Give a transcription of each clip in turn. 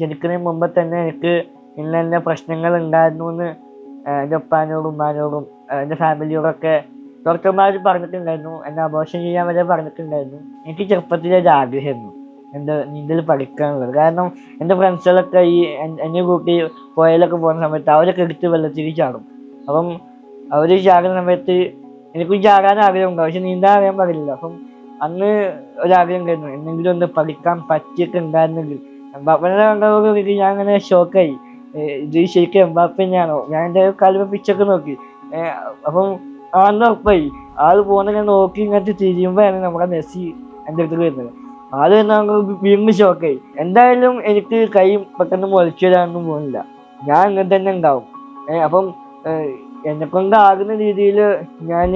ജനിക്കുന്നതിന് മുമ്പ് തന്നെ എനിക്ക് ഇന്ന ഇന്ന പ്രശ്നങ്ങൾ ഉണ്ടായിരുന്നു എന്ന് എന്റെ ഉപ്പാനോടും ഉമ്മാനോടും എന്റെ ഫാമിലിയോടൊക്കെ ഡോക്ടർമാർ പറഞ്ഞിട്ടുണ്ടായിരുന്നു. എന്നെ അബോഷൻ ചെയ്യാൻ വരെ പറഞ്ഞിട്ടുണ്ടായിരുന്നു. എനിക്ക് ചെറുപ്പത്തിലെ ഒരു ആഗ്രഹമായിരുന്നു. എന്റെ നീന്തൽ പഠിക്കാനുള്ളത് കാരണം എന്റെ ഫ്രണ്ട്സുകളൊക്കെ ഈ എന്നെ കൂട്ടി പുഴയിലൊക്കെ പോകുന്ന സമയത്ത് അവരൊക്കെ എടുത്ത് വെള്ളത്തിൽ ചാടും. അപ്പം അവർ ചാടുന്ന സമയത്ത് എനിക്കും ചാടാൻ ആഗ്രഹമുണ്ടാവും പക്ഷെ നീന്താൻ അറിയാൻ പാടില്ല അപ്പം അന്ന് ഒരാഗ്രഹം ഉണ്ടായിരുന്നു. എന്തെങ്കിലും ഒന്ന് പഠിക്കാൻ പറ്റിയൊക്കെ ഉണ്ടായിരുന്നെങ്കിൽ എംബാപ്പനെ കണ്ടതോടുകൂടി ഞാൻ അങ്ങനെ ഷോക്കായി ഇത് ശരിക്കും എംബാപ്പ തന്നെയാണോ? ഞാൻ എന്റെ കാലുമ പിച്ചൊക്കെ നോക്കി. അപ്പം ആന്ന് ഉറപ്പായി. ആൾ പോകുന്ന ഞാൻ നോക്കി ഇങ്ങോട്ട് തിരിയുമ്പോഴാണ് നമ്മുടെ മെസ്സി എന്റെ അടുത്ത് വരുന്നത്. ആൾ അങ്ങ് വീണ്ടും ഷോക്കായി എന്തായാലും എനിക്ക് കൈ പെട്ടെന്ന് മുളച്ചു പോകുന്നില്ല. ഞാൻ ഇങ്ങനെ തന്നെ ഉണ്ടാവും. അപ്പം എന്നെ കൊണ്ടാകുന്ന രീതിയിൽ ഞാൻ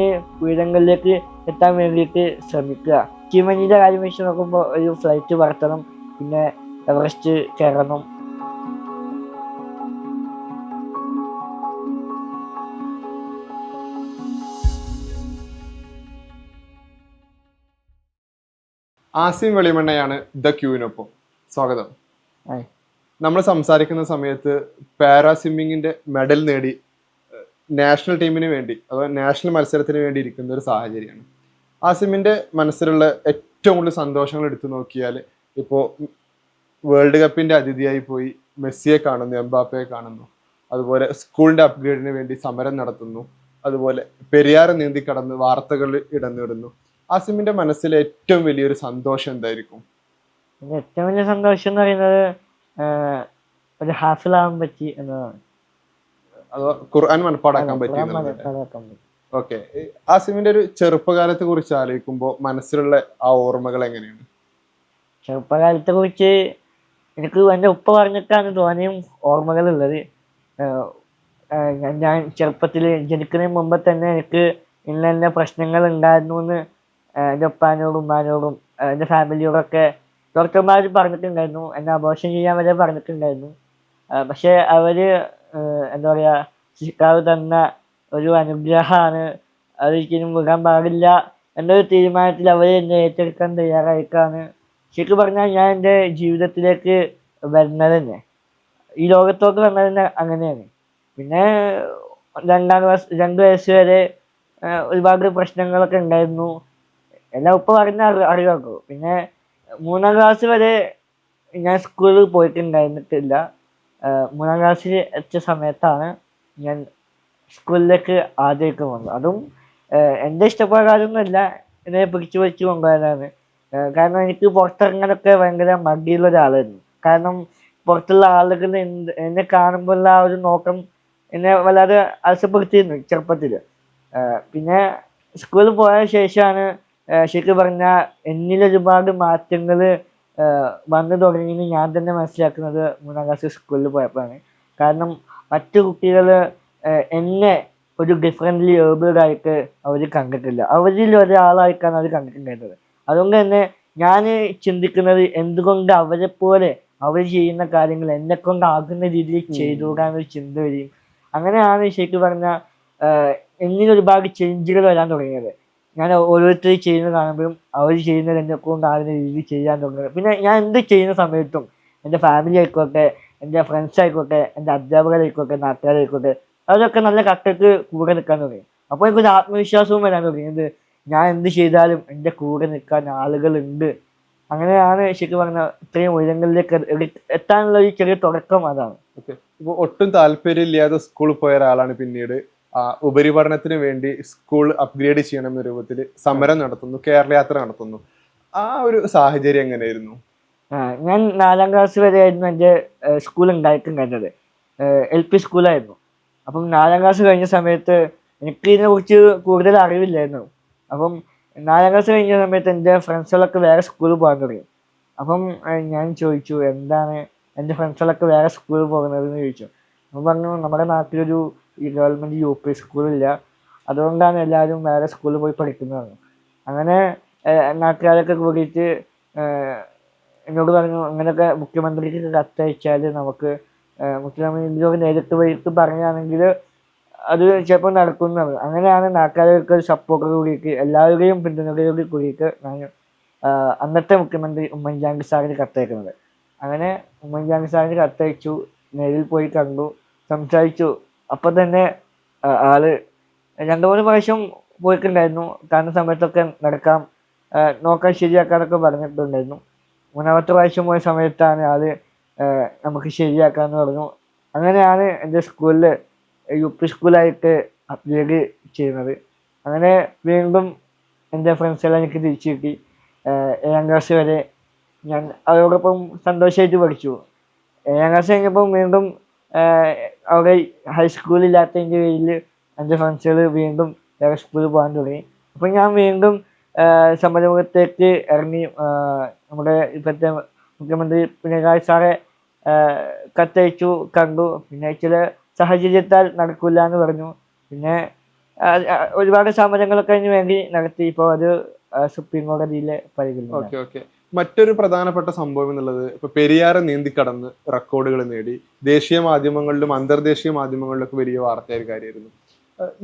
ഉയരങ്ങളിലേക്ക് എത്താൻ വേണ്ടിയിട്ട് ശ്രമിക്കുക. ടീമനിയുടെ കാര്യം വെച്ച് നോക്കുമ്പോൾ ഒരു ഫ്ലൈറ്റ് പറത്തണം. പിന്നെ എവറസ്റ്റ് കയറണം ആസിം വെളിമണ്ണയാണ് ദ ക്യൂവിനൊപ്പം. സ്വാഗതം. നമ്മൾ സംസാരിക്കുന്ന സമയത്ത് പാരാ സ്വിമ്മിങ്ങിന്റെ മെഡൽ നേടി നാഷണൽ ടീമിന് വേണ്ടി അഥവാ നാഷണൽ മത്സരത്തിന് വേണ്ടി ഇരിക്കുന്ന ഒരു സാഹചര്യമാണ്. ആസിമിന്റെ മനസ്സിലുള്ള ഏറ്റവും കൂടുതൽ സന്തോഷങ്ങൾ എടുത്തു നോക്കിയാൽ ഇപ്പോൾ വേൾഡ് കപ്പിന്റെ അതിഥിയായി പോയി മെസ്സിയെ കാണുന്നു എംബാപ്പയെ കാണുന്നു. അതുപോലെ സ്കൂളിന്റെ അപ്ഗ്രേഡിന് വേണ്ടി സമരം നടത്തുന്നു. അതുപോലെ പെരിയാറ് നീന്തി കടന്ന് വാർത്തകൾ ഇടന്നിടുന്നു. ആസിമിന്റെ മനസ്സിലെ ഏറ്റവും വലിയൊരു സന്തോഷം എന്തായിരിക്കും? ഏറ്റവും വലിയ സന്തോഷം എന്ന് പറയുന്നത് ഒരു ഹാഫിലാവാൻ പറ്റി എന്നതാണ് അതോ ഖുർആൻ മനപ്പാടാക്കാൻ പറ്റി. ഓക്കെ. ആസിമിന്റെ ഒരു ചെറുപ്പകാലത്തെ കുറിച്ച് ആലോചിക്കുമ്പോൾ മനസ്സിലുള്ള ആ ഓർമ്മകൾ എങ്ങനെയാണ്? ചെറുപ്പകാലത്തെ കുറിച്ച് എനിക്ക് എന്റെ ഉപ്പ പറഞ്ഞിട്ടാണ് തോന്നിയും ഓർമ്മകളുള്ളത്. ഞാൻ- ചെറുപ്പത്തിൽ ജനിക്കുന്നതിന് മുമ്പ് തന്നെ എനിക്ക് ഇന്ന ഇന്ന പ്രശ്നങ്ങൾ ഉണ്ടായിരുന്നു എന്ന് എന്റെ ഉപ്പാനോടും ഉമ്മാനോടും എന്റെ ഫാമിലിയോടൊക്കെ ഡോക്ടർമാർ പറഞ്ഞിട്ടുണ്ടായിരുന്നു. എന്നെ അബോഷൻ ചെയ്യാൻ വരെ പറഞ്ഞിട്ടുണ്ടായിരുന്നു. പക്ഷേ പക്ഷെ അവർ എന്താ പറയുക ശിക്കാവ് തന്ന ഒരു അനുഗ്രഹമാണ്. അതൊരിക്കലും വിടാൻ പാടില്ല എന്നൊരു തീരുമാനത്തിൽ അവർ എന്നെ ഏറ്റെടുക്കാൻ തയ്യാറായിട്ടാണ് ശരിക്കും പറഞ്ഞാൽ ഞാൻ എന്റെ ജീവിതത്തിലേക്ക് വരുന്നത് തന്നെ ഈ ലോകത്തോട്ട് വന്നത് തന്നെ അങ്ങനെയാണ്. പിന്നെ രണ്ടാം ക്ലാസ് രണ്ട് വയസ്സ് വരെ ഒരുപാട് പ്രശ്നങ്ങളൊക്കെ ഉണ്ടായിരുന്നു. എല്ലാം ഉപ്പ പറഞ്ഞ അറി പിന്നെ മൂന്നാം ക്ലാസ് വരെ ഞാൻ സ്കൂളിൽ പോയിട്ടുണ്ടായിരുന്നിട്ടില്ല. മൂന്നാം ക്ലാസ്സിൽ എത്തിയ സമയത്താണ് ഞാൻ സ്കൂളിലേക്ക് ആദ്യമൊക്കെ വന്നത്. അതും എന്റെ ഇഷ്ടപ്രകാരമൊന്നുമല്ല. എന്നെ പിടിച്ചു പിടിച്ചു കൊണ്ടുപോയതാണ്. കാരണം എനിക്ക് പുറത്തിറങ്ങാനൊക്കെ ഭയങ്കര മടിയുള്ള ഒരാളായിരുന്നു. കാരണം പുറത്തുള്ള ആളുകൾ എന്ത് എന്നെ കാണുമ്പോഴുള്ള ആ ഒരു നോക്കം എന്നെ വല്ലാതെ അലസപ്പെടുത്തിയിരുന്നു ചെറുപ്പത്തിൽ പിന്നെ സ്കൂളിൽ പോയ ശേഷമാണ് ശരിക്കും പറഞ്ഞാൽ എന്നിൽ ഒരുപാട് മാറ്റങ്ങൾ വന്നു തുടങ്ങിയെന്ന് ഞാൻ തന്നെ മനസ്സിലാക്കുന്നത് മൂന്നാം ക്ലാസ് സ്കൂളിൽ പോയപ്പോഴാണ്. കാരണം മറ്റു കുട്ടികൾ എന്നെ ഒരു ഡിഫറെന്റ്ലി ഏബിൾഡ് ആയിട്ട് അവർ കണ്ടിട്ടില്ല. അവരിൽ ഒരാളായിട്ടാണ് അവർ കണ്ടിട്ടുണ്ടായിരുന്നത്. അതുകൊണ്ട് തന്നെ ഞാൻ ചിന്തിക്കുന്നത് എന്തുകൊണ്ട് അവരെപ്പോലെ പോലെ അവർ ചെയ്യുന്ന കാര്യങ്ങൾ എന്നെ കൊണ്ടാകുന്ന രീതിയിൽ ചെയ്തുകൂടാന്നൊരു ചിന്ത വരികയും അങ്ങനെയാണ് ശരിക്കും പറഞ്ഞ എന്നിൽ ഒരുപാട് ചേഞ്ചുകൾ വരാൻ തുടങ്ങിയത്. ഞാൻ ഓരോരുത്തർ ചെയ്യുന്നത് കാണുമ്പോഴും അവർ ചെയ്യുന്നത് എന്നെ കൊണ്ടാകുന്ന രീതിയിൽ ചെയ്യാൻ തുടങ്ങിയത്. പിന്നെ ഞാൻ എന്ത് ചെയ്യുന്ന സമയത്തും എന്റെ ഫാമിലി ആയിക്കോട്ടെ എന്റെ ഫ്രണ്ട്സ് ആയിക്കോട്ടെ എന്റെ അധ്യാപകരായിക്കോട്ടെ നാട്ടുകാരായിക്കോട്ടെ അവരൊക്കെ നല്ല കട്ടക്ക് കൂടെ നിൽക്കാൻ തുടങ്ങി. അപ്പോൾ എനിക്കൊരു ആത്മവിശ്വാസവും വരാൻ തുടങ്ങി. എന്ത് ഞാൻ എന്ത് ചെയ്താലും എന്റെ കൂടെ നിൽക്കാൻ ആളുകളുണ്ട്. അങ്ങനെയാണ് ശരിക്കും പറഞ്ഞ ഇത്രയും ഉയരങ്ങളിലേക്ക് എത്താനുള്ള ഒരു ചെറിയ തുടക്കം അതാണ്. ഇപ്പോൾ ഒട്ടും താല്പര്യമില്ലാതെ സ്കൂളിൽ പോയ ഒരാളാണ് പിന്നീട്. ഉപരിപഠനത്തിന് വേണ്ടി സ്കൂൾ അപ്ഗ്രേഡ് ചെയ്യണം എന്ന രൂപത്തിൽ സമരം നടത്തുന്നു കേരള യാത്ര നടത്തുന്നു. ആ ഒരു സാഹചര്യം എങ്ങനെയായിരുന്നു? ഞാൻ നാലാം ക്ലാസ് വരെ ആയിരുന്നു എന്റെ സ്കൂൾ ഉണ്ടായിട്ടും കണ്ടത് എൽ പി സ്കൂളായിരുന്നു അപ്പം നാലാം ക്ലാസ് കഴിഞ്ഞ സമയത്ത് എനിക്ക് ഇതിനെക്കുറിച്ച് കൂടുതൽ അറിവില്ലായിരുന്നു. അപ്പം നാലാം ക്ലാസ് കഴിഞ്ഞ സമയത്ത് എന്റെ ഫ്രണ്ട്സുകളൊക്കെ വേറെ സ്കൂളിൽ പോകാൻ തുടങ്ങി. അപ്പം ഞാൻ ചോദിച്ചു എന്താണ് എന്റെ ഫ്രണ്ട്സുകളൊക്കെ വേറെ സ്കൂളിൽ പോകുന്നത് എന്ന് ചോദിച്ചു. അപ്പം പറഞ്ഞു നമ്മുടെ നാട്ടിലൊരു ഗവൺമെന്റ് യു പി സ്കൂളില്ല അതുകൊണ്ടാണ് എല്ലാവരും വേറെ സ്കൂളിൽ പോയി പഠിക്കുന്നത് അങ്ങനെ നാട്ടുകാരൊക്കെ കൂടിയിട്ട് എന്നോട് പറഞ്ഞു അങ്ങനെയൊക്കെ മുഖ്യമന്ത്രിക്ക് കത്തയച്ചാൽ നമുക്ക് മുഖ്യമന്ത്രി നേരിട്ട് പോയിട്ട് പറയുകയാണെങ്കിൽ അത് ചിലപ്പോൾ നടക്കുന്നതാണ്. അങ്ങനെയാണ് നാട്ടുകാർക്ക് സപ്പോർട്ടോട് കൂടിയിട്ട് എല്ലാവരുടെയും പിന്തുണയോട് കൂടിയിട്ട് ഞാൻ അന്നത്തെ മുഖ്യമന്ത്രി ഉമ്മൻചാണ്ടി സാറിന് കത്തയക്കുന്നത്. അങ്ങനെ ഉമ്മൻചാണ്ടി സാറിന് കത്തയച്ചു നേരിൽ പോയി കണ്ടു സംസാരിച്ചു. അപ്പം തന്നെ ആൾ രണ്ടു മൂന്ന് പ്രാവശ്യം പോയിട്ടുണ്ടായിരുന്നു. കാണുന്ന സമയത്തൊക്കെ നടക്കാം നോക്കാൻ ശരിയാക്കാനൊക്കെ പറഞ്ഞിട്ടുണ്ടായിരുന്നു. മൂന്നാമത്തെ പ്രാവശ്യം പോയ സമയത്താണ് ആൾ നമുക്ക് ശരിയാക്കാമെന്ന് പറഞ്ഞു. അങ്ങനെയാണ് എന്റെ സ്കൂളിൽ യു പി സ്കൂളായിട്ട് അപ്ഗ്രേഡ് ചെയ്യുന്നത്. അങ്ങനെ വീണ്ടും എന്റെ ഫ്രണ്ട്സെല്ലാം എനിക്ക് തിരിച്ചു കിട്ടി. ഏഴാം ക്ലാസ് വരെ ഞാൻ അവരോടൊപ്പം സന്തോഷമായിട്ട് പഠിച്ചു. ഏഴാം ക്ലാസ് കഴിഞ്ഞപ്പോൾ വീണ്ടും അവിടെ ഹൈസ്കൂളില്ലാത്തതിന്റെ പേരിൽ എന്റെ ഫ്രണ്ട്സുകൾ വീണ്ടും വേറെ സ്കൂളിൽ പോകാൻ തുടങ്ങി. അപ്പം ഞാൻ വീണ്ടും സമരമുഖത്തേക്ക് ഇറങ്ങി. നമ്മുടെ ഇപ്പോഴത്തെ മുഖ്യമന്ത്രി പിണറായി സാറെ കത്തയച്ചു കണ്ടു. പിന്നെ ചില സാഹചര്യത്താൽ നടക്കില്ല എന്ന് പറഞ്ഞു. പിന്നെ ഒരുപാട് സമരങ്ങളൊക്കെ അതിന് വേണ്ടി നടത്തി. ഇപ്പോൾ അത് സുപ്രീം കോടതിയിലെ പരിഗണന ഓക്കെ ഓക്കെ. മറ്റൊരു പ്രധാനപ്പെട്ട സംഭവം എന്നുള്ളത് ഇപ്പൊ പെരിയാറെ നീന്തിക്കടന്ന് റെക്കോർഡുകൾ നേടി. ദേശീയ മാധ്യമങ്ങളിലും അന്തർദേശീയ മാധ്യമങ്ങളിലൊക്കെ വലിയ വാർത്തയായ ഒരു കാര്യമായിരുന്നു.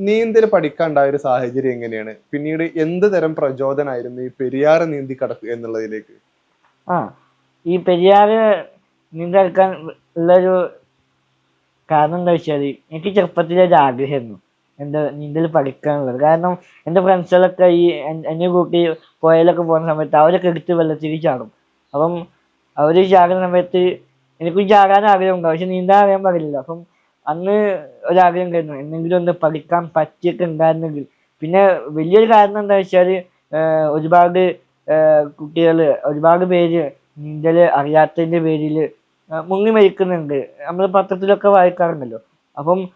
നീന്തൽ പഠിക്കാണ്ടായ ഒരു സാഹചര്യം എങ്ങനെയാണ്? പിന്നീട് എന്ത് തരം പ്രചോദനമായിരുന്നു ഈ പെരിയാറ് നീന്തി കടക്കുക എന്നുള്ളതിലേക്ക്? ആ ഈ പെരിയാറ് നീന്തെടുക്കാൻ ഉള്ളൊരു കാരണം എന്താ വെച്ചാൽ എനിക്ക് ചെറുപ്പത്തിൽ ഒരു ആഗ്രഹമായിരുന്നു. എന്താ നീന്തൽ പഠിക്കാനുള്ളത്. കാരണം എന്റെ ഫ്രണ്ട്സുകളൊക്കെ ഈ എന്നെ കൂട്ടി പുഴയിലൊക്കെ പോകുന്ന സമയത്ത് അവരൊക്കെ എടുത്ത് വെള്ളത്തിൽ ചാടും. അപ്പം അവർ ചാടുന്ന സമയത്ത് എനിക്കും ചാടാൻ ആഗ്രഹമുണ്ട്. പക്ഷെ നീന്താൻ അറിയാൻ പാടില്ല അപ്പം അന്ന് ഒരാഗ്രഹം ഉണ്ടായിരുന്നു. എന്തെങ്കിലും ഒന്ന് പഠിക്കാൻ പറ്റിയൊക്കെ ഉണ്ടായിരുന്നെങ്കിൽ. പിന്നെ വലിയൊരു കാരണം എന്താ വെച്ചാൽ ഒരുപാട് കുട്ടികൾ ഒരുപാട് പേര് നീന്തൽ അറിയാത്തതിന്റെ പേരിൽ മുങ്ങി മരിക്കുന്നുണ്ട്. നമ്മൾ പത്രത്തിലൊക്കെ വായിക്കാറുണ്ടല്ലോ. അപ്പം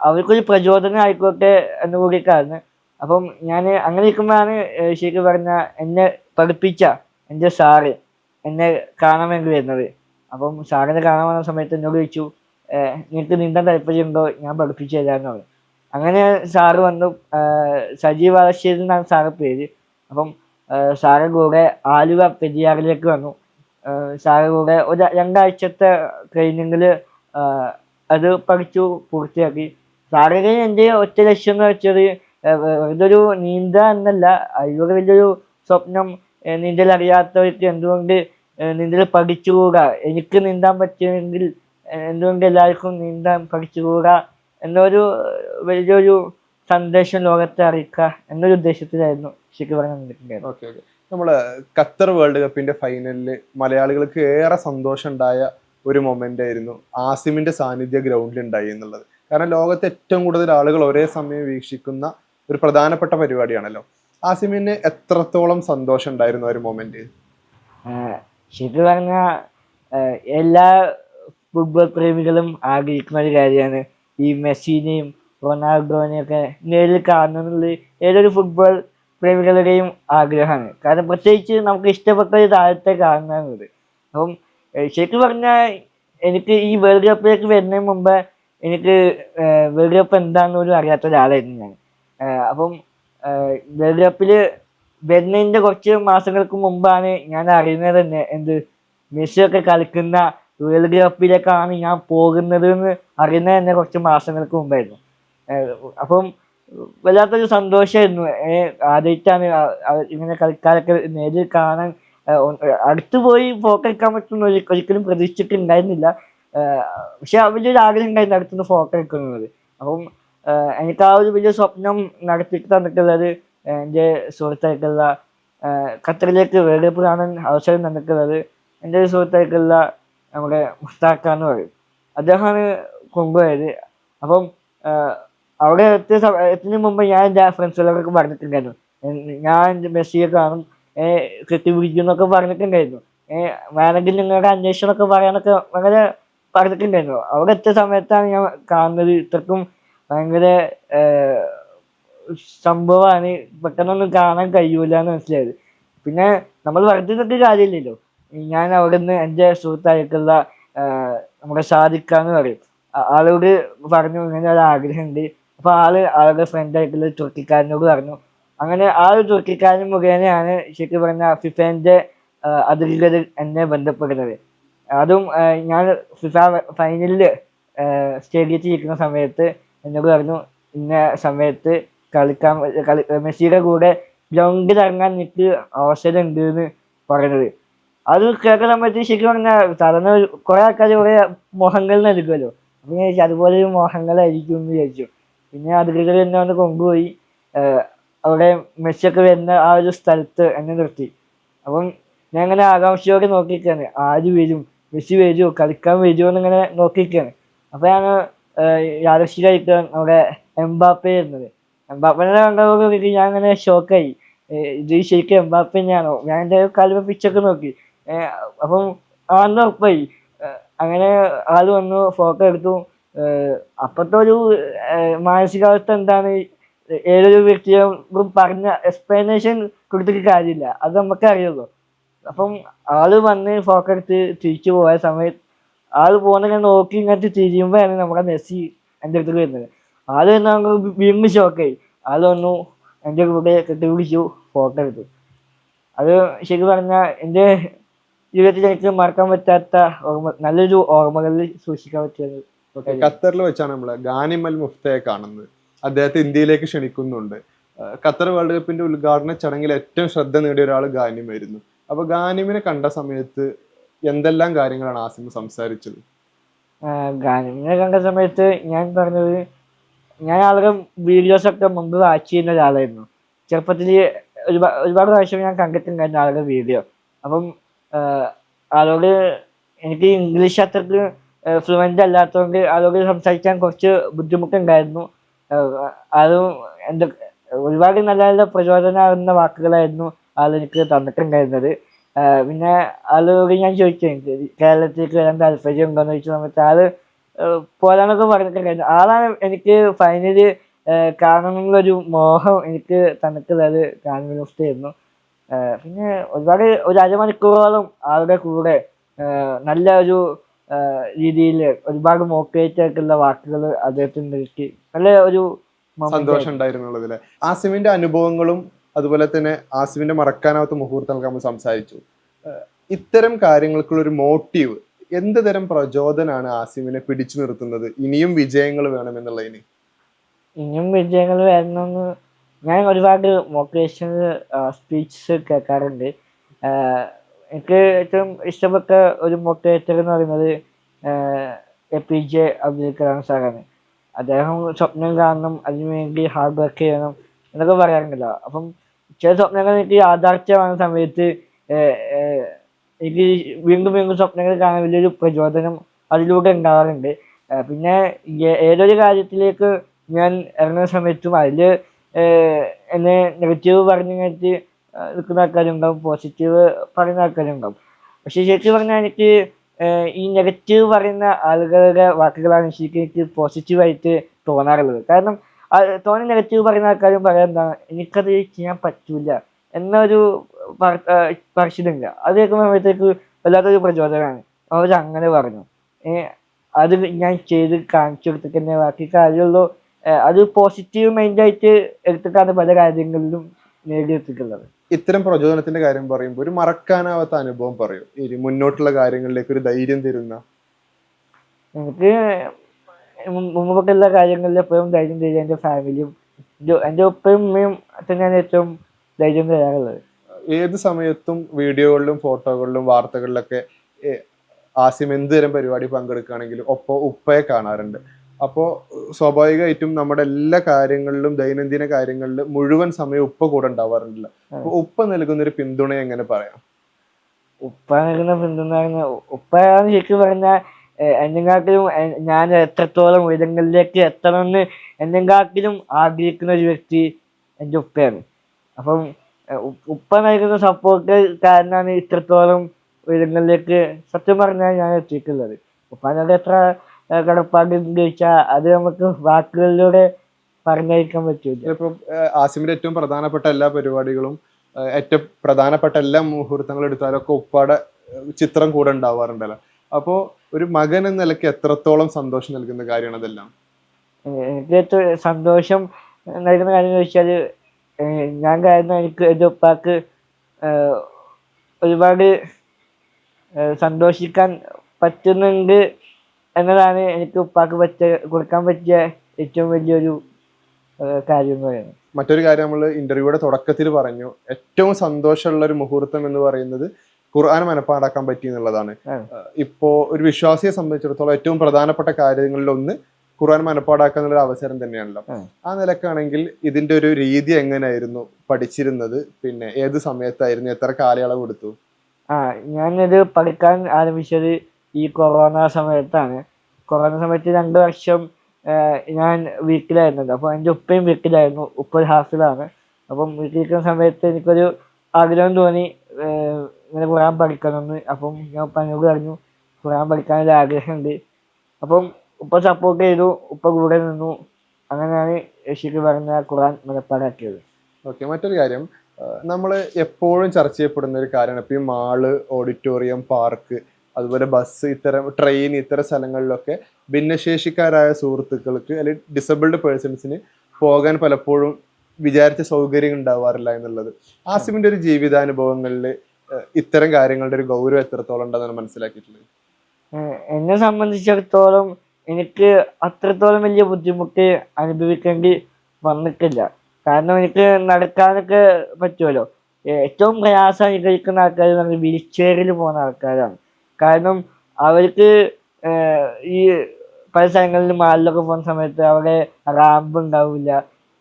അവർക്കൊരു പ്രചോദനം ആയിക്കോട്ടെ എന്ന് കൂടി കാരണം അപ്പം ഞാൻ അങ്ങനെ ഇരിക്കുമ്പോഴാണ് ശരിക്കും പറഞ്ഞ എന്നെ പഠിപ്പിച്ച എന്റെ സാറ് എന്നെ കാണാൻ വേണ്ടി വരുന്നത്. അപ്പം സാറിനെ കാണാൻ വന്ന സമയത്ത് എന്നോട് ചോദിച്ചു നിനക്ക് നീന്താൻ താല്പര്യമുണ്ടോ? ഞാൻ പഠിപ്പിച്ചു തരാമെന്ന് പറഞ്ഞു. അങ്ങനെ സാറ് വന്നു. സജീവ് വളശ്ശേരി എന്നാണ് സാറ് പേര്. അപ്പം സാറ് കൂടെ ആലുവ പെരിയാറിലേക്ക് വന്നു. ആഹ് സാറ് കൂടെ ഒരു രണ്ടാഴ്ചത്തെ ട്രെയിനിങ്ങിൽ അത് പഠിച്ചു പൂർത്തിയാക്കി. സാറിന് എന്റെ ഒറ്റ ലക്ഷ്യം എന്ന് വെച്ചത് വെറുതൊരു നീന്തുക എന്നല്ല അതിലൂടെ വലിയൊരു സ്വപ്നം നീന്തൽ അറിയാത്തവർക്ക് എന്തുകൊണ്ട് നീന്തൽ പഠിച്ചുകൂടാ എനിക്ക് നീന്താൻ പറ്റുമെങ്കിൽ എന്തുകൊണ്ട് എല്ലാവർക്കും നീന്താൻ പഠിച്ചുകൂടാ എന്നൊരു വലിയൊരു സന്ദേശം ലോകത്തെ അറിയിക്കുക എന്നൊരു ഉദ്ദേശത്തിലായിരുന്നു. ശരിക്കും പറഞ്ഞാൽ ഓക്കെ ഓക്കെ. നമ്മൾ ഖത്തർ വേൾഡ് കപ്പിന്റെ ഫൈനലിൽ മലയാളികൾക്ക് ഏറെ സന്തോഷം ഉണ്ടായ ഒരു മൊമെന്റ് ആയിരുന്നു ആസിമിന്റെ സാന്നിധ്യ ഗ്രൗണ്ടിൽ ഉണ്ടായി എന്നുള്ളത്. കാരണം ലോകത്തെ ഏറ്റവും കൂടുതൽ ആളുകൾ ഒരേ സമയം വീക്ഷിക്കുന്ന ഒരു പ്രധാനപ്പെട്ട പരിപാടിയാണല്ലോ. ആസിമിന് എത്രത്തോളം സന്തോഷം ഉണ്ടായിരുന്നു ഒരു മൊമെന്റ് ശരി പറഞ്ഞാൽ എല്ലാ ഫുട്ബോൾ പ്രേമികളും ആഗ്രഹിക്കുന്ന ഒരു കാര്യമാണ് ഈ മെസ്സിനെയും റൊണാൾഡോനെയും ഒക്കെ നേരിൽ കാണുന്നത് ഏതൊരു ഫുട്ബോൾ പ്രേമികളുടെയും ആഗ്രഹമാണ് കാരണം പ്രത്യേകിച്ച് നമുക്ക് ഇഷ്ടപ്പെട്ട ഒരു താരത്തെ കാണുന്നത് അപ്പം ശരിക്കും പറഞ്ഞാൽ എനിക്ക് ഈ വേൾഡ് കപ്പിലേക്ക് വരുന്നതിന് മുമ്പ് എനിക്ക് വേൾഡ് കപ്പ് എന്താണെന്ന് പോലും അറിയാത്ത ഒരാളായിരുന്നു ഞാൻ. അപ്പം വേൾഡ് കപ്പിൽ വരുന്നതിന്റെ കുറച്ച് മാസങ്ങൾക്ക് മുമ്പാണ് ഞാൻ അറിയുന്നത് തന്നെ എന്ത് മെസ്സിയൊക്കെ കളിക്കുന്ന വേൾഡ് കപ്പിലേക്കാണ് ഞാൻ പോകുന്നത് എന്ന് അറിയുന്നത് തന്നെ കുറച്ച് മാസങ്ങൾക്ക് മുമ്പായിരുന്നു. അപ്പം വല്ലാത്തൊരു സന്തോഷമായിരുന്നു ആദ്യമായിട്ടാണ് ഇങ്ങനെ കളിക്കാരൊക്കെ നേരിൽ കാണാൻ അടുത്ത് പോയി ഫോട്ടോ എടുക്കാൻ പറ്റുന്ന ഒരു- ഒരിക്കലും പ്രതീക്ഷിച്ചിട്ടുണ്ടായിരുന്നില്ല. പക്ഷെ വലിയൊരു ആഗ്രഹം ഉണ്ടായിരുന്നു അടുത്തുനിന്ന് ഫോട്ടോ എടുക്കുന്നത്. അപ്പം എനിക്ക് ആ ഒരു വലിയ സ്വപ്നം നടത്തി തന്നിട്ടുള്ളത് എന്റെ സുഹൃത്തായിട്ടുള്ള ഖത്തറിലേക്ക് വേൾഡ് കപ്പ് കാണാൻ അവസരം തന്നിട്ടുള്ളത് എന്റെ ഒരു സുഹൃത്തായിട്ടുള്ള നമ്മുടെ മുസ്താഖ എന്ന് പറയും. അദ്ദേഹമാണ് കൊണ്ടുപോയത്. അപ്പം അവിടെ എത്തിയ സമ- എത്തുന്നതിന് മുമ്പ് ഞാൻ എന്റെ ഫ്രണ്ട്സുകളൊക്കെ പറഞ്ഞിട്ടുണ്ടായിരുന്നു. ഞാൻ മെസ്സിയെ കാണും. കെട്ടിപ്പിടിക്കും എന്നൊക്കെ പറഞ്ഞിട്ടുണ്ടായിരുന്നു. വേണമെങ്കിൽ നിങ്ങളുടെ അന്വേഷണമൊക്കെ പറയാനൊക്കെ വളരെ പറഞ്ഞിട്ടുണ്ടായിരുന്നു. അവിടെ എത്തിയ സമയത്താണ് ഞാൻ കാണുന്നത്. ഇത്രക്കും ഭയങ്കര സംഭവമാണ്. പെട്ടെന്നൊന്നും കാണാൻ കഴിയൂല എന്ന് മനസ്സിലായത്. പിന്നെ നമ്മൾ വെറുതെ കാര്യമില്ലല്ലോ. ഞാൻ അവിടെ നിന്ന് എന്റെ സുഹൃത്തായിട്ടുള്ള നമ്മുടെ സാദിക്കാന്ന് പറയും. ആളോട് പറഞ്ഞു ഇങ്ങനെ ഒരു ആഗ്രഹമുണ്ട്. അപ്പൊ ആൾ ആളുടെ ഫ്രണ്ട് ആയിട്ടുള്ള തുർക്കിക്കാരനോട് പറഞ്ഞു. അങ്ങനെ ആ ഒരു തുർക്കിക്കാരൻ മുഖേനയാണ് ശരിക്കും പറഞ്ഞ ഫിഫേന്റെ അധികൃതർ എന്നെ ബന്ധപ്പെടുന്നത്. അതും ഞാൻ ഫിഫ ഫൈനലിൽ സ്റ്റേഡിയത്തിൽ ഇരിക്കുന്ന സമയത്ത് എന്നോട് പറഞ്ഞു ഇന്ന സമയത്ത് കളിക്കാൻ കളി മെസ്സിയുടെ കൂടെ ഗ്രൗണ്ടിൽ ഇറങ്ങാൻ എനിക്ക് അവസരം ഉണ്ട് എന്ന് പറയുന്നത് അത് കേൾക്കുന്ന സമയത്ത് ശരിക്കും പറഞ്ഞാൽ സാധാരണ കുറെ ആൾക്കാർ കുറെ മോഹങ്ങൾ നൽകുമല്ലോ. അപ്പൊ ഞാൻ അതുപോലെ ഒരു മോഹങ്ങളായിരിക്കും എന്ന് വിചാരിച്ചു. പിന്നെ അതിഥികൾ എന്നെ വന്ന് കൊണ്ടുപോയി അവിടെ മെസ്സിയൊക്കെ വരുന്ന ആ ഒരു സ്ഥലത്ത് എന്നെ നിർത്തി. അപ്പം ഞാൻ ഇങ്ങനെ ആകാംക്ഷയോടെ നോക്കിയിരിക്കുകയാണ് ആര് വരും? മെസ്സി വരുമോ കളിക്കാൻ വരുമോ എന്നിങ്ങനെ നോക്കിയിരിക്കുകയാണ് അപ്പൊ ഞാൻ യാദർശികമായിട്ട് അവിടെ എംബാപ്പെ വരുന്നത്. എംബാപ്പനെ കണ്ടപ്പോൾ ഞാൻ അങ്ങനെ ഷോക്കായി ഇത് ശരിക്കും എംബാപ്പ തന്നെയാണോ? ഞാൻ എന്റെ കാലുമ പിച്ചൊക്കെ നോക്കി. അപ്പം ആണെന്ന് ഉറപ്പായി. അങ്ങനെ ആൾ വന്നു ഫോട്ടോ എടുത്തു. ഏഹ് അപ്പത്തെ ഒരു മാനസികാവസ്ഥ എന്താണ്? ഏതൊരു വ്യക്തിയോടും പറഞ്ഞ എക്സ്പ്ലനേഷൻ കൊടുത്തിട്ട് കാര്യമില്ല. അത് നമുക്ക് അറിയുള്ളൂ. അപ്പം ആൾ വന്ന് ഫോക്കെടുത്ത് തിരിച്ചു പോയ സമയത്ത് ആൾ പോകുന്ന നോക്കി ഇങ്ങോട്ട് തിരിയുമ്പോഴാണ് നമ്മുടെ മെസ്സി എന്റെ അടുത്തേക്ക് വരുന്നത്. ആൾ വന്ന് നമുക്ക് വീണ്ടും ഷോക്കായി ആൾ വന്നു എന്റെ കൂടെ കെട്ടിപിടിച്ചു ഫോട്ടോ എടുത്തു. അത് ശരി പറഞ്ഞാൽ എന്റെ ജീവിതത്തിൽ എനിക്ക് മറക്കാൻ പറ്റാത്ത ഓർമ്മ നല്ലൊരു ഓർമ്മകളിൽ സൂക്ഷിക്കാൻ പറ്റിയ ഒരു കാര്യം. ഖത്തറിൽ വെച്ചാണ് നമ്മൾ ഗാനിമൽ മുഫ്തയെ കാണുന്നത്. അദ്ദേഹത്തെ ഇന്ത്യയിലേക്ക് ക്ഷണിക്കുന്നുണ്ട്. ഖത്തർ വേൾഡ് കപ്പിന്റെ ഉദ്ഘാടന ചടങ്ങിൽ ഏറ്റവും ശ്രദ്ധ നേടിയ ഒരാൾ ഗാനിമായിരുന്നു അപ്പൊ ഗാനിമിനെ കണ്ട സമയത്ത് എന്തെല്ലാം കാര്യങ്ങളാണ് ആസിം സംസാരിച്ചത്? ഗാനിമിനെ കണ്ട സമയത്ത് ഞാൻ പറഞ്ഞത് ഞാൻ ആളുകൾ വീഡിയോസ് ഒക്കെ മുമ്പ് വാച്ച് ചെയ്യുന്ന ഒരാളായിരുന്നു. ചെറുപ്പത്തിൽ ഒരുപാട് ഒരുപാട് പ്രാവശ്യം ഞാൻ കണ്ടിട്ടുണ്ടായിരുന്നു ആളുടെ വീഡിയോ അപ്പം ആളോട് എനിക്ക് ഇംഗ്ലീഷ് അത്രയ്ക്ക് ഫ്ലുവന്റ് അല്ലാത്തതുകൊണ്ട് ആളോട് സംസാരിക്കാൻ കുറച്ച് ബുദ്ധിമുട്ടുണ്ടായിരുന്നു. അതും എന്ത് ഒരുപാട് നല്ല നല്ല പ്രചോദനമാകുന്ന വാക്കുകളായിരുന്നു ആൾ എനിക്ക് തന്നിട്ടുണ്ടായിരുന്നത്. പിന്നെ ആളോട് ഞാൻ ചോദിച്ചു എനിക്ക് കേരളത്തിലേക്ക് വരാൻ താല്പര്യം ഉണ്ടോയെന്ന് ചോദിച്ച സമയത്ത് ആൾ പോരാന്നൊക്കെ പറഞ്ഞിട്ടുണ്ടായിരുന്നു. ആളാണ് എനിക്ക് ഫൈനൽ കാണണമെന്നുള്ളൊരു മോഹം എനിക്ക് തന്നിട്ടുള്ളത് കാണുന്ന പിന്നെ ഒരുപാട് ഒരു അരമണിക്കൂറോളം ആളുടെ കൂടെ നല്ല ഒരു രീതിയിൽ ഒരുപാട് മോട്ടിവേറ്റ് ആയിട്ടുള്ള വാക്കുകൾ അദ്ദേഹത്തിന് നൽകി. നല്ല ഒരു സന്തോഷം ഉണ്ടായിരുന്നുള്ളതിലെ. ആസിമിന്റെ അനുഭവങ്ങളും അതുപോലെ തന്നെ ആസിമിന്റെ മറക്കാനാവാത്ത മുഹൂർത്തങ്ങൾക്ക് നമ്മൾ സംസാരിച്ചു. ഇത്തരം കാര്യങ്ങൾക്കുള്ള ഒരു മോട്ടീവ് എന്ത് തരം പ്രചോദനാണ് ആസിമിനെ പിടിച്ചു നിർത്തുന്നത്? ഇനിയും വിജയങ്ങൾ വേണമെന്നുള്ളതിന് ഇനിയും വിജയങ്ങൾ വരണമെന്ന് ഞാൻ ഒരുപാട് മോട്ടിവേഷണൽ സ്പീച്ചസ് കേൾക്കാറുണ്ട്. എനിക്ക് ഏറ്റവും ഇഷ്ടപ്പെട്ട ഒരു മൊട്ടേറ്റർ എന്ന് പറയുന്നത് A P J Abdul Kalam സാറാണ്. അദ്ദേഹം സ്വപ്നം കാണണം അതിനുവേണ്ടി ഹാർഡ് വർക്ക് ചെയ്യണം എന്നൊക്കെ പറയാറുണ്ടല്ലോ. അപ്പം ചില സ്വപ്നങ്ങൾ എനിക്ക് യാഥാർത്ഥ്യമാകുന്ന സമയത്ത് എനിക്ക് വീണ്ടും വീണ്ടും സ്വപ്നങ്ങൾ കാണാൻ വലിയൊരു പ്രചോദനം അതിലൂടെ ഉണ്ടാവാറുണ്ട്. പിന്നെ ഏതൊരു കാര്യത്തിലേക്ക് ഞാൻ ഇറങ്ങുന്ന സമയത്തും അതിൽ എന്നെ നെഗറ്റീവ് പറഞ്ഞു കഴിഞ്ഞിട്ട് നിൽക്കുന്ന ആൾക്കാരുണ്ടാവും പോസിറ്റീവ് പറയുന്ന ആൾക്കാരുണ്ടാവും. പക്ഷെ ശരിക്കും പറഞ്ഞാൽ എനിക്ക് ഈ നെഗറ്റീവ് പറയുന്ന ആളുകളുടെ വാക്കുകളാണ് ശരിക്കും എനിക്ക് പോസിറ്റീവായിട്ട് തോന്നാറുള്ളത്. കാരണം തോന്നി നെഗറ്റീവ് പറയുന്ന ആൾക്കാരും പറയാൻ എന്താണ് എനിക്കത് ചെയ്യാൻ പറ്റൂല എന്നൊരു പറശീലില്ല അത് കേൾക്കുമ്പോഴത്തേക്ക് വല്ലാത്തൊരു പ്രചോദനമാണ്. അവർ അങ്ങനെ പറഞ്ഞു. അത് ഞാൻ ചെയ്ത് കാണിച്ചു കൊടുത്തിട്ട് തന്നെ ബാക്കി കാര്യമുള്ളൂ. അത് പോസിറ്റീവ് മൈൻഡായിട്ട് എടുത്തിട്ടാണ് പല കാര്യങ്ങളിലും നേടിയെത്തിയിട്ടുള്ളത് ഇത്തരം പ്രചോദനത്തിന്റെ കാര്യം പറയുമ്പോൾ ഒരു മറക്കാനാവാത്ത അനുഭവം പറയൂ. ഇനി മുന്നോട്ടുള്ള കാര്യങ്ങളിലേക്ക് ഒരു ധൈര്യം തരുന്ന. എനിക്ക് മുമ്പ് മുമ്പൊക്കെ എല്ലാ കാര്യങ്ങളിലും എപ്പോഴും ധൈര്യം തരിക എന്റെ ഫാമിലിയും എന്റെ- എന്റെ ഉപ്പയും ഉമ്മയും തന്നെയാണ് ഏറ്റവും ധൈര്യം തരാറുള്ളത്. ഏത് സമയത്തും വീഡിയോകളിലും ഫോട്ടോകളിലും വാർത്തകളിലൊക്കെ ആസിം എന്ത് തരം പരിപാടി പങ്കെടുക്കുകയാണെങ്കിലും ഒപ്പം ഉപ്പയെ കാണാറുണ്ട്. അപ്പോൾ സ്വാഭാവികമായിട്ടും നമ്മുടെ എല്ലാ കാര്യങ്ങളിലും ദൈനംദിന കാര്യങ്ങളിലും മുഴുവൻ സമയം ഉപ്പ കൂടെ ഉണ്ടാവാറുണ്ടല്ല. അപ്പൊ ഉപ്പ നൽകുന്ന ഒരു പിന്തുണ എങ്ങനെ പറയാം? ഉപ്പ നൽകുന്ന പിന്തുണ പറഞ്ഞാൽ ഉപ്പയാണ് ശരിക്കും പറഞ്ഞാൽ എന്നെങ്കാട്ടിലും ഞാൻ എത്രത്തോളം ഉയരങ്ങളിലേക്ക് എത്തണമെന്ന് എന്നെങ്കാട്ടിലും ആഗ്രഹിക്കുന്ന ഒരു വ്യക്തി എന്റെ ഉപ്പയാണ്. അപ്പം ഉപ്പ നൽകുന്ന സപ്പോർട്ട് കാരണമാണ് ഇത്രത്തോളം ഉയരങ്ങളിലേക്ക് സത്യം പറഞ്ഞാൽ ഞാൻ എത്തിയിട്ടുള്ളത്. ഉപ്പാനോട് എത്ര കടപ്പാട് ചോദിച്ചാൽ അത് നമുക്ക് വാക്കുകളിലൂടെ പറഞ്ഞറിയിക്കാൻ പറ്റൂല. ഇപ്പം ആസിമിന്റെ ഏറ്റവും പ്രധാനപ്പെട്ട എല്ലാ പരിപാടികളും ഏറ്റവും പ്രധാനപ്പെട്ട എല്ലാ മുഹൂർത്തങ്ങളും എടുത്താലൊക്കെ ഉപ്പാടെ ഏ, ചിത്രം കൂടെ ഉണ്ടാവാറുണ്ടല്ലോ. അപ്പോ ഒരു മകൻ എന്ന നിലയ്ക്ക് എത്രത്തോളം സന്തോഷം നൽകുന്ന കാര്യമാണ് അതെല്ലാം? എനിക്ക് ഏറ്റവും സന്തോഷം നൽകുന്ന കാര്യം ചോദിച്ചാൽ ഞാൻ കാരണം എനിക്ക് എന്റെ ഉപ്പാക്ക് ഒരുപാട് സന്തോഷിക്കാൻ പറ്റുന്നുണ്ട് എന്നതാണ് എനിക്ക് ഉപ്പാക്ക് പറ്റിയ കൊടുക്കാൻ പറ്റിയ ഏറ്റവും വലിയൊരു കാര്യം എന്ന് പറയുന്നത്. മറ്റൊരു കാര്യം നമ്മൾ ഇന്റർവ്യൂയുടെ തുടക്കത്തിൽ പറഞ്ഞു. ഏറ്റവും സന്തോഷമുള്ള ഒരു മുഹൂർത്തം എന്ന് പറയുന്നത് ഖുർആൻ മനപ്പാടാക്കാൻ പറ്റി എന്നുള്ളതാണ്. ഇപ്പോ ഒരു വിശ്വാസിയെ സംബന്ധിച്ചിടത്തോളം ഏറ്റവും പ്രധാനപ്പെട്ട കാര്യങ്ങളിൽ ഒന്ന് ഖുർആൻ മനപ്പാടാക്കുക ഒരു അവസരം തന്നെയാണല്ലോ. ആ നിലക്കാണെങ്കിൽ ഇതിന്റെ ഒരു രീതി എങ്ങനെയായിരുന്നു പഠിച്ചിരുന്നത്? പിന്നെ ഏത് സമയത്തായിരുന്നു? എത്ര കാലയളവ് എടുത്തു? ആ ഞാനിത് പഠിക്കാൻ ആരംഭിച്ചത് ഈ കൊറോണ സമയത്താണ്. കൊറോണ സമയത്ത് രണ്ട് വർഷം ഞാൻ വീട്ടിലായിരുന്നത്. അപ്പോൾ എന്റെ ഉപ്പയും വീട്ടിലായിരുന്നു. ഉപ്പ ഒരു ഹാസ്റ്റലാണ്. അപ്പം വീട്ടിലിരിക്കുന്ന സമയത്ത് എനിക്കൊരു ആഗ്രഹം തോന്നി ഇങ്ങനെ ഖുറാൻ പഠിക്കണമെന്ന്. അപ്പം ഞാൻ ഉപ്പനോട് പറഞ്ഞു ഖുറാൻ പഠിക്കാനൊരു ആഗ്രഹമുണ്ട്. അപ്പം ഉപ്പ സപ്പോർട്ട് ചെയ്തു. ഉപ്പ കൂടെ നിന്നു. അങ്ങനെയാണ് ശരി പറഞ്ഞ ഖുറാൻ മനപ്പാടാക്കിയത് ഓക്കെ മറ്റൊരു കാര്യം. നമ്മൾ എപ്പോഴും ചർച്ച ചെയ്യപ്പെടുന്ന ഒരു കാര്യമാണ് ഇപ്പം ഈ മാൾ ഓഡിറ്റോറിയം പാർക്ക് അതുപോലെ ബസ് ഇത്തരം ട്രെയിൻ ഇത്തരം സ്ഥലങ്ങളിലൊക്കെ ഭിന്നശേഷിക്കാരായ സുഹൃത്തുക്കൾക്ക് അല്ലെങ്കിൽ ഡിസബിൾഡ് പേഴ്സൺസിന് പോകാൻ പലപ്പോഴും വിചാരിച്ച സൗകര്യം ഉണ്ടാവാറില്ല എന്നുള്ളത്. ആസിമിന്റെ ഒരു ജീവിതാനുഭവങ്ങളിൽ ഇത്തരം കാര്യങ്ങളുടെ ഒരു ഗൗരവം എത്രത്തോളം ഉണ്ടെന്നാണ് മനസ്സിലാക്കിയിട്ടുള്ളത് എന്നെ സംബന്ധിച്ചിടത്തോളം എനിക്ക് അത്രത്തോളം വലിയ ബുദ്ധിമുട്ട് അനുഭവിക്കേണ്ടി വന്നിട്ടില്ല. കാരണം എനിക്ക് നടക്കാനൊക്കെ പറ്റുമല്ലോ. ഏറ്റവും പ്രയാസം അനുഭവിക്കുന്ന ആൾക്കാർ വീൽ ചെയറിൽ പോകുന്ന ആൾക്കാരാണ്. കാരണം അവർക്ക് ഈ പല സ്ഥലങ്ങളിൽ മാളിലൊക്കെ പോകുന്ന സമയത്ത് അവിടെ റാമ്പ് ഉണ്ടാവില്ല.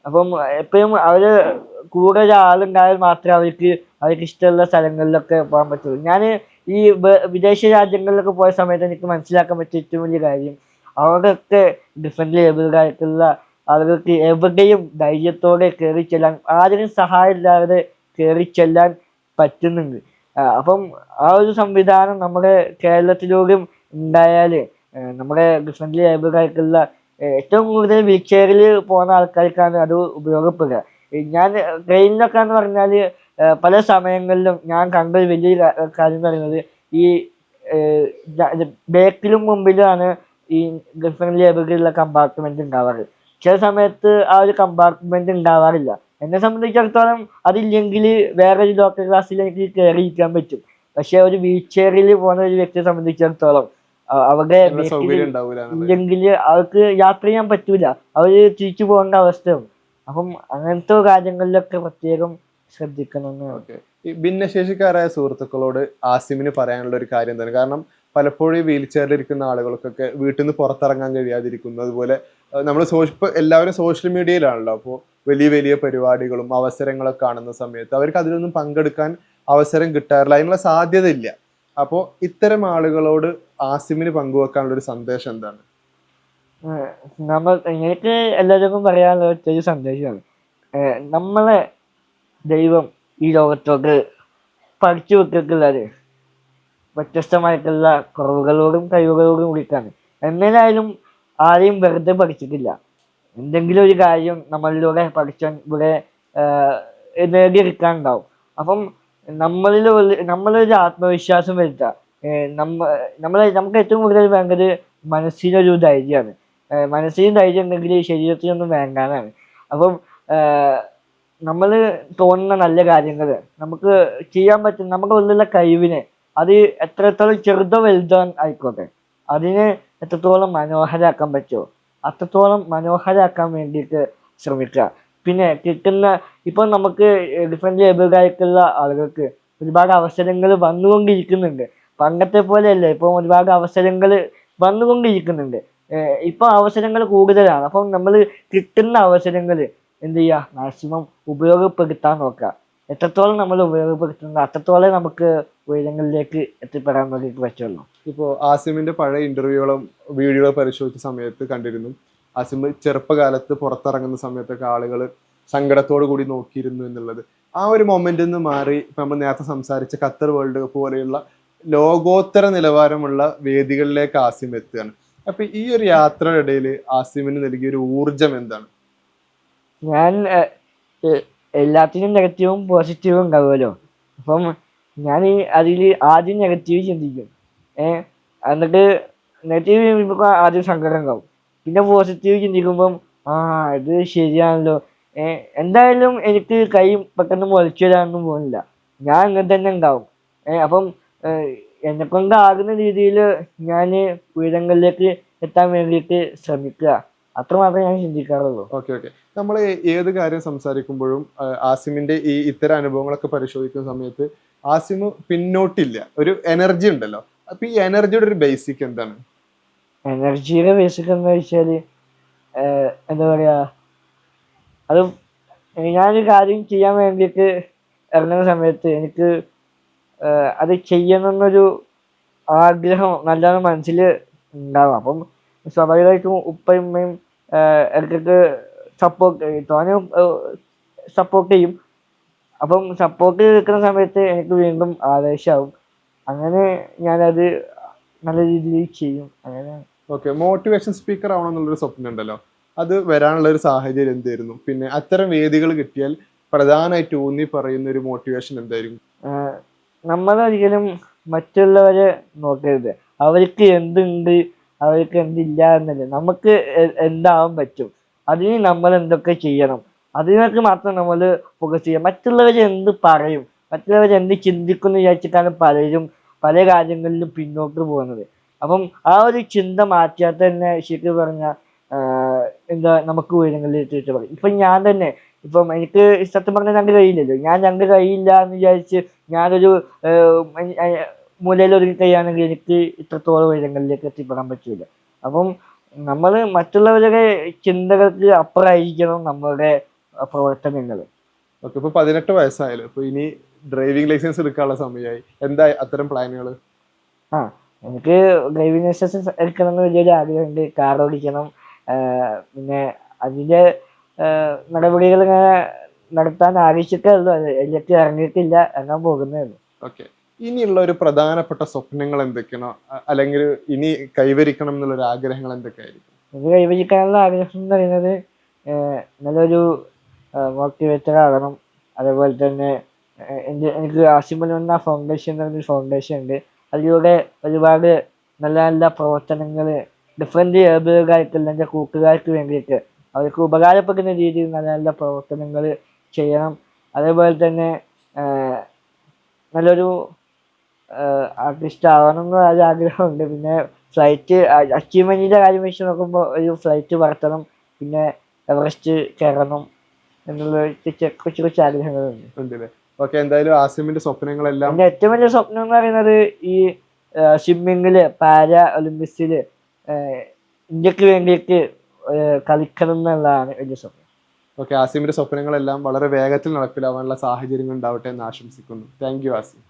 അപ്പം എപ്പോഴും അവർ കൂടെ ഒരാളുണ്ടായാൽ മാത്രമേ അവർക്ക് അവർക്ക് ഇഷ്ടമുള്ള സ്ഥലങ്ങളിലൊക്കെ പോകാൻ പറ്റുള്ളൂ. ഞാൻ ഈ വിദേശ രാജ്യങ്ങളിലൊക്കെ പോയ സമയത്ത് എനിക്ക് മനസ്സിലാക്കാൻ പറ്റിയ ഏറ്റവും വലിയ കാര്യം അവിടെയൊക്കെ ഡിഫറെന്റ് ലേബിളുകളായിട്ടുള്ള ആളുകൾക്ക് എവിടെയും ധൈര്യത്തോടെ കയറി ചെല്ലാൻ ആരും സഹായമില്ലാതെ കയറി ചെല്ലാൻ പറ്റുന്നുണ്ട്. അപ്പം ആ ഒരു സംവിധാനം നമ്മുടെ കേരളത്തിലൂടെയും ഉണ്ടായാൽ നമ്മുടെ ഡിഫറെന്റ് ലൈബ്രറിക്കുള്ള ഏറ്റവും കൂടുതൽ വീൽ ചെയറിൽ പോകുന്ന ആൾക്കാർക്കാണ് അത് ഉപയോഗപ്പെടുക. ഞാൻ ട്രെയിനിലൊക്കെ എന്ന് പറഞ്ഞാൽ പല സമയങ്ങളിലും ഞാൻ കണ്ട ഒരു വലിയ കാര്യം എന്ന് പറയുന്നത് ഈ ബേക്കിലും മുമ്പിലുമാണ് ഈ ഡിഫറെന്റ് ലൈബ്രറിയിലുള്ള കമ്പാർട്ട്മെന്റ് ഉണ്ടാവാറ്. ചില സമയത്ത് ആ ഒരു കമ്പാർട്ട്മെന്റ് ഉണ്ടാവാറില്ല. എന്നെ സംബന്ധിച്ചിടത്തോളം അതില്ലെങ്കിൽ വേറെ ഒരു ലോക്കൽ ക്ലാസ്സിലേക്ക് കയറി ഇരിക്കാൻ പറ്റും. പക്ഷെ ഒരു വീൽ ചെയറിൽ പോകുന്ന ഒരു വ്യക്തിയെ സംബന്ധിച്ചിടത്തോളം അവരുടെ ഇല്ലെങ്കിൽ അവർക്ക് യാത്ര ചെയ്യാൻ പറ്റൂല. അവർ തിരിച്ചു പോകേണ്ട അവസ്ഥയും അപ്പം അങ്ങനത്തെ കാര്യങ്ങളിലൊക്കെ പ്രത്യേകം ശ്രദ്ധിക്കണം ഭിന്നശേഷിക്കാരായ സുഹൃത്തുക്കളോട് ആസിമിന് പറയാനുള്ള ഒരു കാര്യം തന്നെ കാരണം പലപ്പോഴും വീൽ ചെയറിൽ ഇരിക്കുന്ന ആളുകൾക്കൊക്കെ വീട്ടിൽ നിന്ന് പുറത്തിറങ്ങാൻ കഴിയാതിരിക്കുന്നു അതുപോലെ നമ്മൾ സോഷ്യ എല്ലാവരും സോഷ്യൽ മീഡിയയിലാണല്ലോ അപ്പോൾ വലിയ വലിയ പരിപാടികളും അവസരങ്ങളൊക്കെ കാണുന്ന സമയത്ത് അവർക്ക് അതിലൊന്നും പങ്കെടുക്കാൻ അവസരം കിട്ടാറില്ല. അതിനുള്ള സാധ്യത ഇല്ല അപ്പോൾ ഇത്തരം ആളുകളോട് ആസിമിന് പങ്കുവെക്കാനുള്ള ഒരു സന്ദേശം എന്താണ്? നമ്മൾ എനിക്ക് എല്ലാവർക്കും പറയാനുള്ള ഒരു സന്ദേശമാണ്. നമ്മളെ ദൈവം ഈ ലോകത്തോട്ട് പഠിച്ചു വെക്കുന്നത് വ്യത്യസ്തമായിട്ടുള്ള കുറവുകളോടും കഴിവുകളോടും കൂടിയിട്ടാണ്. എന്നാലും ആരെയും വെറുതെ പഠിച്ചിട്ടില്ല എന്തെങ്കിലും ഒരു കാര്യം നമ്മളിലൂടെ പഠിച്ചാൽ ഇവിടെ നേടിയെടുക്കാനുണ്ടാവും. അപ്പം നമ്മളിൽ നമ്മളൊരു ആത്മവിശ്വാസം വരുത്തുക നമ്മ നമ്മൾ നമുക്ക് ഏറ്റവും കൂടുതൽ വേണ്ടത് മനസ്സിനൊരു ധൈര്യമാണ്. മനസ്സിനും ധൈര്യം ഉണ്ടെങ്കിൽ ശരീരത്തിനൊന്നും വേണ്ടാനാണ് അപ്പം നമ്മൾ തോന്നുന്ന നല്ല കാര്യങ്ങൾ നമുക്ക് ചെയ്യാൻ പറ്റും നമ്മുടെ ഉള്ളിലുള്ള കഴിവിനെ അത് എത്രത്തോളം ചെറുതോ വലുതോ ആയിക്കോട്ടെ അതിനെ എത്രത്തോളം മനോഹരമാക്കാൻ പറ്റുമോ അത്രത്തോളം മനോഹരമാക്കാൻ വേണ്ടിയിട്ട് ശ്രമിക്കുക. പിന്നെ കിട്ടുന്ന ഇപ്പം നമുക്ക് ഡിഫറെന്റ് ലേബിളായിട്ടുള്ള ആളുകൾക്ക് ഒരുപാട് അവസരങ്ങൾ വന്നുകൊണ്ടിരിക്കുന്നുണ്ട്. പണ്ടത്തെ പോലെയല്ല ഇപ്പം ഒരുപാട് അവസരങ്ങൾ വന്നുകൊണ്ടിരിക്കുന്നുണ്ട്. ഏഹ് ഇപ്പൊ അവസരങ്ങൾ കൂടുതലാണ്. അപ്പം നമ്മൾ കിട്ടുന്ന അവസരങ്ങൾ എന്ത് ചെയ്യുക? മാക്സിമം ഉപയോഗപ്പെടുത്താൻ നോക്കുക. എത്രത്തോളം നമ്മൾ ഉപയോഗപ്പെടുത്തുന്നത് അത്രത്തോളം നമുക്ക് ഉയരങ്ങളിലേക്ക് എത്തിപ്പെടാൻ വേണ്ടിയിട്ട് പറ്റുള്ളൂ. ഇപ്പോൾ ആസിമിന്റെ പഴയ ഇന്റർവ്യൂകളും വീഡിയോകളും പരിശോധിച്ച സമയത്ത് കണ്ടിരുന്നു. ആസിം ചെറുപ്പകാലത്ത് പുറത്തിറങ്ങുന്ന സമയത്തൊക്കെ ആളുകൾ സങ്കടത്തോടു കൂടി നോക്കിയിരുന്നു എന്നുള്ളത്. ആ ഒരു മൊമെന്റിൽ നിന്ന് മാറി ഇപ്പൊ നമ്മൾ നേരത്തെ സംസാരിച്ച ഖത്തർ വേൾഡ് കപ്പ് പോലെയുള്ള ലോകോത്തര നിലവാരമുള്ള വേദികളിലേക്ക് ആസിം എത്തുകയാണ്. അപ്പൊ ഈ ഒരു യാത്രയുടെ ഇടയിൽ ആസിമിന് നൽകിയ ഒരു ഊർജം എന്താണ്? ഞാൻ എല്ലാത്തിനും നെഗറ്റീവും പോസിറ്റീവും ഉണ്ടാവുമല്ലോ. അപ്പം ഞാൻ അതിൽ ആദ്യം നെഗറ്റീവ് ചിന്തിക്കും. ഏഹ് എന്നിട്ട് നെഗറ്റീവ് ചിന്തിക്കുമ്പോൾ ആദ്യം സങ്കടം ഉണ്ടാവും. പിന്നെ പോസിറ്റീവ് ചിന്തിക്കുമ്പം ആ ഇത് ശരിയാണല്ലോ. ഏഹ് എന്തായാലും എനിക്ക് കൈ പെട്ടെന്ന് മുളച്ചു വരാനൊന്നും പോകുന്നില്ല ഞാൻ അങ്ങനെ തന്നെ ഉണ്ടാവും. ഏഹ് അപ്പം എന്നെ കൊണ്ടാകുന്ന രീതിയിൽ ഞാൻ ഉയരങ്ങളിലേക്ക് എത്താൻ വേണ്ടിയിട്ട് ശ്രമിക്കുക. അത്രമാത്രമേ ഞാൻ ചിന്തിക്കാറുള്ളൂ. Okay okay. നമ്മൾ ഏത് കാര്യം സംസാരിക്കുമ്പോഴും ആസിമിന്റെ ഈ ഇത്തരം അനുഭവങ്ങളൊക്കെ പരിശോധിക്കുന്ന സമയത്ത് ആസിമ് പിന്നോട്ടില്ല. ഒരു എനർജി ഉണ്ടല്ലോ. അപ്പൊ ഈ എനർജിയുടെ ഒരു ബേസിക് എന്താണ്? എനർജിയുടെ ബേസിക് എന്താ വെച്ചാൽ എന്താ പറയാ അത് ഞാനൊരു കാര്യം ചെയ്യാൻ വേണ്ടിയിട്ട് ഇറങ്ങുന്ന സമയത്ത് എനിക്ക് അത് ചെയ്യണം എന്നൊരു ആഗ്രഹം നല്ലോണം മനസ്സിൽ ഉണ്ടാവും. അപ്പം സ്വാഭാവികമായിട്ടും ഉപ്പയും ഉമ്മയും സപ്പോർട്ട് തോനെ സപ്പോർട്ട് ചെയ്യും. അപ്പം സപ്പോർട്ട് നിൽക്കുന്ന സമയത്ത് എനിക്ക് വീണ്ടും ആവേശമാവും. അങ്ങനെ ഞാനത് നല്ല രീതിയിൽ ചെയ്യും. അങ്ങനെ. ഓക്കെ മോട്ടിവേഷൻ സ്പീക്കർ ആവണം എന്നുള്ളൊരു സ്വപ്നം ഉണ്ടല്ലോ അത് വരാനുള്ള ഒരു സാഹചര്യം എന്തായിരുന്നു? പിന്നെ അത്തരം വേദികൾ കിട്ടിയാൽ പ്രധാനമായിട്ട് ഊന്നി പറയുന്ന ഒരു മോട്ടിവേഷൻ എന്തായിരിക്കും? നമ്മൾ നമ്മളൊരിക്കലും മറ്റുള്ളവരെ നോക്കരുത്. അവർക്ക് എന്തുണ്ട് അവർക്ക് എന്തില്ല എന്നല്ല. നമുക്ക് എന്താവാൻ പറ്റും. അതിന് നമ്മൾ എന്തൊക്കെ ചെയ്യണം? അതിനൊക്കെ മാത്രം നമ്മൾ ഫോക്കസ് ചെയ്യുക. മറ്റുള്ളവർ എന്ത് പറയും? മറ്റുള്ളവർ എന്ത് ചിന്തിക്കുന്നു വിചാരിച്ചിട്ടാണ് പലരും പല കാര്യങ്ങളിലും പിന്നോട്ട് പോകുന്നത്. അപ്പം ആ ഒരു ചിന്ത മാറ്റിയാൽ തന്നെ ശരിക്കും പറഞ്ഞാൽ എന്താ നമുക്ക് ഉയരങ്ങളിൽ എത്തിയിട്ട് പറയും ഇപ്പം ഞാൻ തന്നെ ഇപ്പം എനിക്ക് സത്യം പറഞ്ഞാൽ രണ്ട് കഴിയില്ലല്ലോ ഞാൻ രണ്ട് കഴിയില്ല എന്ന് വിചാരിച്ച് ഞാനൊരു മൂലയിൽ ഒതുങ്ങി കഴിയുകയാണെങ്കിൽ എനിക്ക് ഇത്രത്തോളം ഉയരങ്ങളിലേക്ക് എത്തിപ്പെടാൻ പറ്റില്ല അപ്പം നമ്മൾ മറ്റുള്ളവരുടെ ചിന്തകൾക്ക് അപ്പുറമായിരിക്കണം നമ്മളുടെ പ്രവർത്തനങ്ങൾ ഓക്കെ ഇപ്പൊ പതിനെട്ട് വയസ്സായാലും ഇപ്പൊ ഇനി ഡ്രൈവിംഗ് ലൈസൻസ് എടുക്കാനുള്ള സമയമായി. എന്താ അത്തരം പ്ലാനുകൾ ആ എനിക്ക് ഡ്രൈവിംഗ് ലൈസൻസ് എടുക്കണം എന്ന് വലിയൊരു ആഗ്രഹമുണ്ട്. കാർ ഓടിക്കണം. പിന്നെ അതിന്റെ നടപടികൾ ഇങ്ങനെ നടത്താൻ ആവശ്യമൊക്കെ ഉള്ളൂ അത് അതിലേക്ക് ഇറങ്ങിയിട്ടില്ല. ഇറങ്ങാൻ പോകുന്നേ ഉള്ളൂ ഓക്കെ. ഇനിയുള്ള ഒരു പ്രധാനപ്പെട്ട സ്വപ്നങ്ങൾ എന്തൊക്കെയാണോ? അല്ലെങ്കിൽ ഇനി കൈവരിക്കണം എന്നുള്ള ഒരു ആഗ്രഹങ്ങൾ എന്തൊക്കെയായിരിക്കും? എനിക്ക് കൈവരിക്കാനുള്ള ആഗ്രഹം എന്ന് പറയുന്നത് നല്ലൊരു മോട്ടിവേറ്റർ ആകണം. അതേപോലെ തന്നെ എന്റെ എനിക്ക് ആസിമുൽ ഫൗണ്ടേഷൻ എന്ന് പറഞ്ഞൊരു ഫൗണ്ടേഷൻ ഉണ്ട്. അതിലൂടെ ഒരുപാട് നല്ല നല്ല പ്രവർത്തനങ്ങൾ ഡിഫറെന്റ് ഏബിളുകാർക്കുള്ള എന്റെ കൂട്ടുകാർക്ക് വേണ്ടിയിട്ട് അവർക്ക് ഉപകാരപ്പെടുന്ന രീതിയിൽ നല്ല നല്ല പ്രവർത്തനങ്ങൾ ചെയ്യണം. അതേപോലെ തന്നെ നല്ലൊരു ആർട്ടിസ്റ്റ് ആവണം എന്ന് ഒരു ആഗ്രഹമുണ്ട്. പിന്നെ ഫ്ലൈറ്റ് അച്ചീവ്മെന്റിന്റെ കാര്യം വെച്ച് നോക്കുമ്പോൾ ഒരു ഫ്ലൈറ്റ് പറത്തണം പിന്നെ എവറസ്റ്റ് കയറണം എന്നുള്ള കൊച്ചു കൊച്ചു ആഗ്രഹങ്ങളുണ്ട്. ഓക്കെ എന്തായാലും ആസിമിന്റെ സ്വപ്നങ്ങളെല്ലാം എന്റെ ഏറ്റവും വലിയ സ്വപ്നം എന്ന് പറയുന്നത് ഈ സ്വിമ്മിങ്ങിൽ പാര ഒളിമ്പിക്സിൽ ഇന്ത്യയ്ക്ക് വേണ്ടിയിട്ട് കളിക്കണം എന്നുള്ളതാണ് വലിയ സ്വപ്നം. ഓക്കെ ആസിമിന്റെ സ്വപ്നങ്ങളെല്ലാം വളരെ വേഗത്തിൽ നടപ്പിലാവാനുള്ള സാഹചര്യങ്ങൾ ഉണ്ടാവട്ടെ എന്ന് ആശംസിക്കുന്നു. Thank you Asim.